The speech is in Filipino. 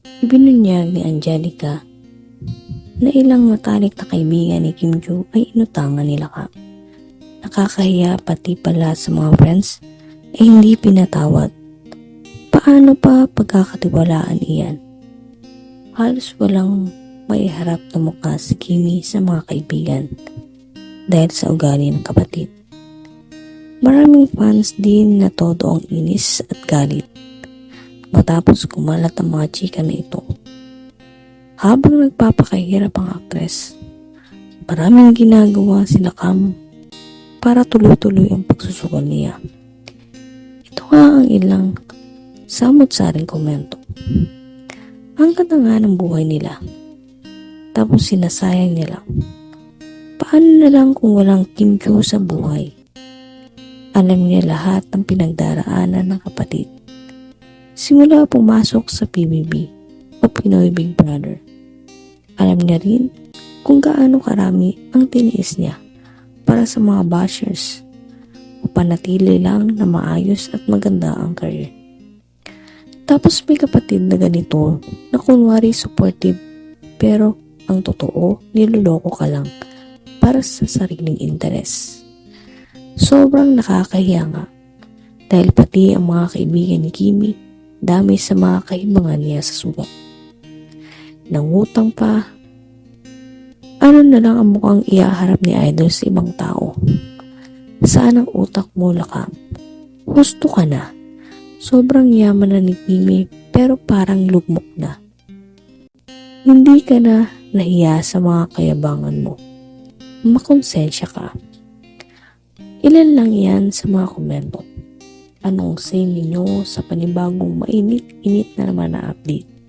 Ibinunyag ni Angelica na ilang matalik na kaibigan ni Kim Joo ay inutangan nila ka. Nakakahiya pati pala sa mga friends ay hindi pinatawad. Paano pa pagkakatiwalaan iyan? Halos walang maiharap na mukha si Kimi sa mga kaibigan dahil sa ugali ng kapatid. Maraming fans din na todo ang inis at galit matapos kumalat ang mga chika na ito. Habang nagpapakahirap ang aktres, maraming ginagawa sila Cam para tuloy-tuloy ang pagsusugal niya. Ito nga ang ilang samot-saring komento. Ang ganda nga ng buhay nila. Tapos sinasayang nila. Paano na lang kung walang Kim Joo sa buhay? Alam niya lahat ng pinagdaraanan ng kapatid. Simula pumasok sa PBB o Pinoy Big Brother. Alam niya rin kung gaano karami ang tiniis niya para sa mga bashers upanatili lang na maayos at maganda ang career. Tapos may kapatid na ganito na kunwari supportive pero ang totoo niloloko ka lang para sa sariling interes. Sobrang nakakahiya nga dahil pati ang mga kaibigan ni Kimi dami sa mga kaibangan niya sa sugat. Nangutang pa. Ano na lang ang mukhang iaharap ni Idol sa ibang tao? Saan ang utak mo lakam? Husto ka na. Sobrang yaman na ni Kimi pero parang lugmok na. Hindi ka na nahiya sa mga kayabangan mo. Makonsensya ka. Ilan lang yan sa mga komento. Say ninyo sa panibagong mainit-init na naman na update?